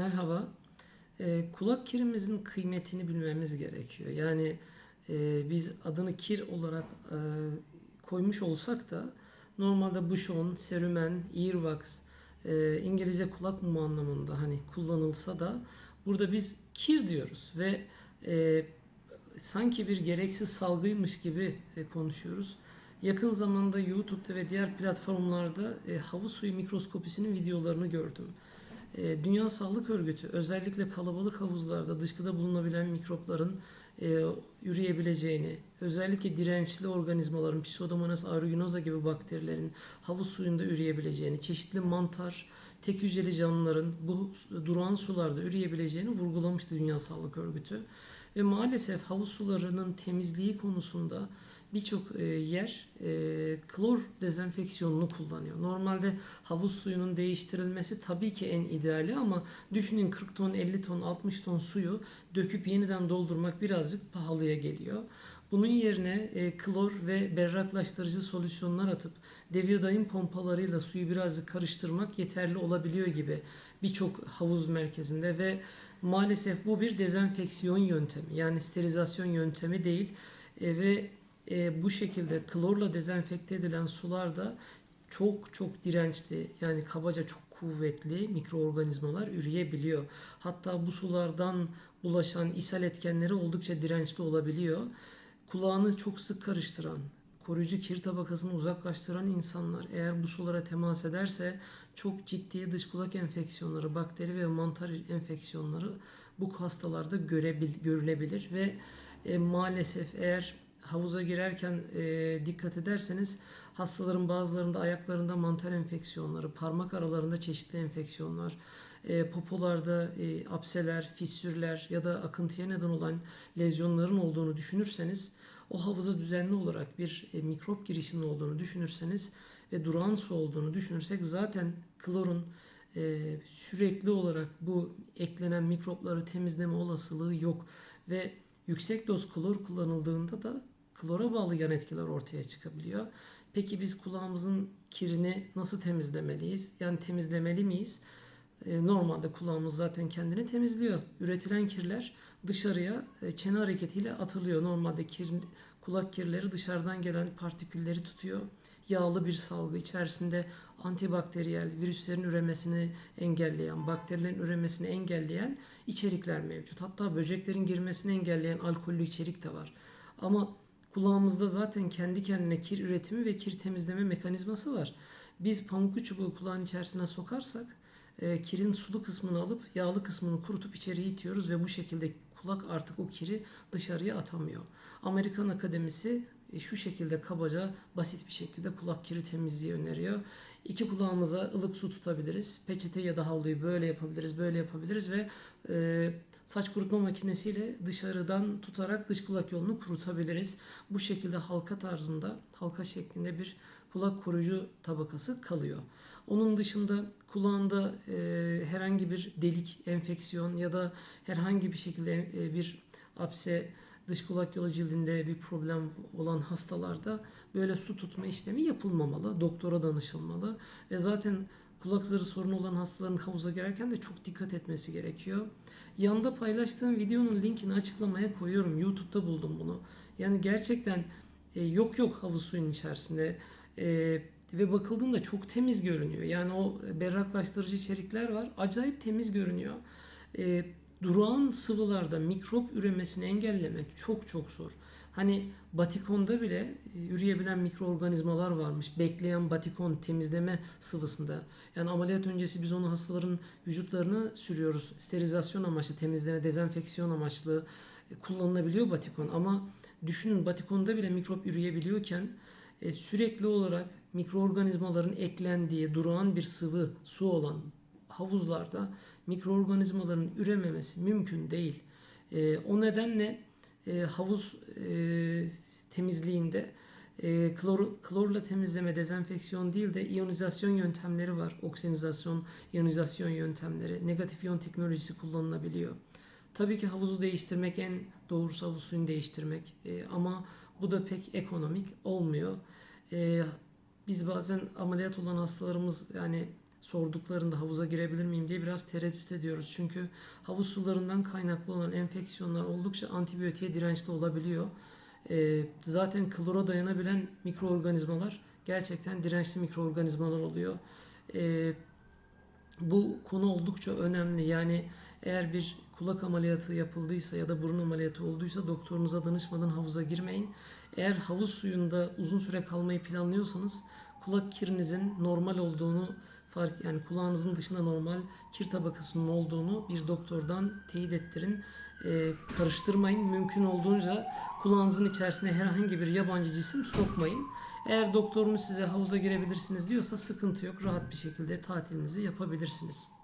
Merhaba. Ee, kulak kirimizin kıymetini bilmemiz gerekiyor. Yani e, biz adını kir olarak e, koymuş olsak da normalde bushon, serumen, earwax, e, İngilizce kulak mumu anlamında hani kullanılsa da burada biz kir diyoruz ve e, sanki bir gereksiz salgıymış gibi e, konuşuyoruz. Yakın zamanda YouTube'da ve diğer platformlarda e, havuz suyu mikroskopisinin videolarını gördüm. E, Dünya Sağlık Örgütü özellikle kalabalık havuzlarda dışkıda bulunabilen mikropların e, üreyebileceğini, özellikle dirençli organizmaların, Pseudomonas aeruginosa gibi bakterilerin havuz suyunda üreyebileceğini, çeşitli mantar, tek hücreli canlıların bu durağan sularda üreyebileceğini vurgulamıştı Dünya Sağlık Örgütü. Ve maalesef havuz sularının temizliği konusunda birçok e, yer e, klor dezenfeksiyonunu kullanıyor. Normalde havuz suyunun değiştirilmesi tabii ki en ideali ama düşünün 40 ton, 50 ton, 60 ton suyu döküp yeniden doldurmak birazcık pahalıya geliyor. Bunun yerine e, klor ve berraklaştırıcı solüsyonlar atıp devir daim pompalarıyla suyu birazcık karıştırmak yeterli olabiliyor gibi birçok havuz merkezinde ve maalesef bu bir dezenfeksiyon yöntemi yani sterilizasyon yöntemi değil ve e, bu şekilde klorla dezenfekte edilen sularda çok çok dirençli yani kabaca çok kuvvetli mikroorganizmalar üreyebiliyor. Hatta bu sulardan bulaşan ishal etkenleri oldukça dirençli olabiliyor. Kulağını çok sık karıştıran, koruyucu kir tabakasını uzaklaştıran insanlar eğer bu sulara temas ederse çok ciddi dış kulak enfeksiyonları, bakteri ve mantar enfeksiyonları bu hastalarda görebil, görülebilir ve e, maalesef eğer havuza girerken e, dikkat ederseniz hastaların bazılarında ayaklarında mantar enfeksiyonları, parmak aralarında çeşitli enfeksiyonlar, e, popolarda e, apseler, fissürler ya da akıntıya neden olan lezyonların olduğunu düşünürseniz o havuza düzenli olarak bir e, mikrop girişinin olduğunu düşünürseniz ve durağan su olduğunu düşünürsek zaten klorun e, sürekli olarak bu eklenen mikropları temizleme olasılığı yok ve yüksek doz klor kullanıldığında da klora bağlı yan etkiler ortaya çıkabiliyor. Peki biz kulağımızın kirini nasıl temizlemeliyiz? Yani temizlemeli miyiz? E, normalde kulağımız zaten kendini temizliyor. Üretilen kirler dışarıya e, çene hareketiyle atılıyor. Normalde kir, kulak kirleri dışarıdan gelen partikülleri tutuyor. Yağlı bir salgı içerisinde antibakteriyel virüslerin üremesini engelleyen, bakterilerin üremesini engelleyen içerikler mevcut. Hatta böceklerin girmesini engelleyen alkollü içerik de var. Ama kulağımızda zaten kendi kendine kir üretimi ve kir temizleme mekanizması var. Biz pamuklu çubuğu kulağın içerisine sokarsak e, kirin sulu kısmını alıp yağlı kısmını kurutup içeriye itiyoruz ve bu şekilde kulak artık o kiri dışarıya atamıyor. Amerikan Akademisi e, şu şekilde kabaca basit bir şekilde kulak kiri temizliği öneriyor. İki kulağımıza ılık su tutabiliriz. Peçete ya da havluyu böyle yapabiliriz, böyle yapabiliriz ve e, saç kurutma makinesiyle dışarıdan tutarak dış kulak yolunu kurutabiliriz. Bu şekilde halka tarzında, halka şeklinde bir kulak koruyucu tabakası kalıyor. Onun dışında kulağında e, herhangi bir delik, enfeksiyon ya da herhangi bir şekilde e, bir apse, dış kulak yolu cildinde bir problem olan hastalarda böyle su tutma işlemi yapılmamalı. Doktora danışılmalı. Ve zaten kulak zarı sorunu olan hastaların havuza girerken de çok dikkat etmesi gerekiyor. Yanında paylaştığım videonun linkini açıklamaya koyuyorum. YouTube'da buldum bunu. Yani gerçekten e, yok yok havuz suyun içerisinde. E, ve bakıldığında çok temiz görünüyor. Yani o berraklaştırıcı içerikler var. Acayip temiz görünüyor. E, durağan sıvılarda mikrop üremesini engellemek çok çok zor. Hani batikonda bile e, üreyebilen mikroorganizmalar varmış. Bekleyen batikon temizleme sıvısında. Yani ameliyat öncesi biz onu hastaların vücutlarına sürüyoruz. Sterilizasyon amaçlı, temizleme, dezenfeksiyon amaçlı e, kullanılabiliyor batikon. Ama düşünün batikonda bile mikrop üreyebiliyorken e, sürekli olarak mikroorganizmaların eklendiği durağan bir sıvı, su olan havuzlarda mikroorganizmaların ürememesi mümkün değil. O nedenle e, havuz e, temizliğinde e, klor, klorla temizleme, dezenfeksiyon değil de iyonizasyon yöntemleri var. Oksinizasyon, iyonizasyon yöntemleri, negatif iyon teknolojisi kullanılabiliyor. Tabii ki havuzu değiştirmek en doğrusu havuz suyunu değiştirmek e, ama bu da pek ekonomik olmuyor. E, biz bazen ameliyat olan hastalarımız yani sorduklarında havuza girebilir miyim diye biraz tereddüt ediyoruz. Çünkü havuz sularından kaynaklı olan enfeksiyonlar oldukça antibiyotiğe dirençli olabiliyor. Ee, zaten klora dayanabilen mikroorganizmalar gerçekten dirençli mikroorganizmalar oluyor. Ee, bu konu oldukça önemli. Yani eğer bir kulak ameliyatı yapıldıysa ya da burun ameliyatı olduysa doktorunuza danışmadan havuza girmeyin. Eğer havuz suyunda uzun süre kalmayı planlıyorsanız kulak kirinizin normal olduğunu fark yani kulağınızın dışında normal kir tabakasının olduğunu bir doktordan teyit ettirin. Ee, karıştırmayın. Mümkün olduğunca kulağınızın içerisine herhangi bir yabancı cisim sokmayın. Eğer doktorunuz size havuza girebilirsiniz diyorsa sıkıntı yok. Rahat bir şekilde tatilinizi yapabilirsiniz.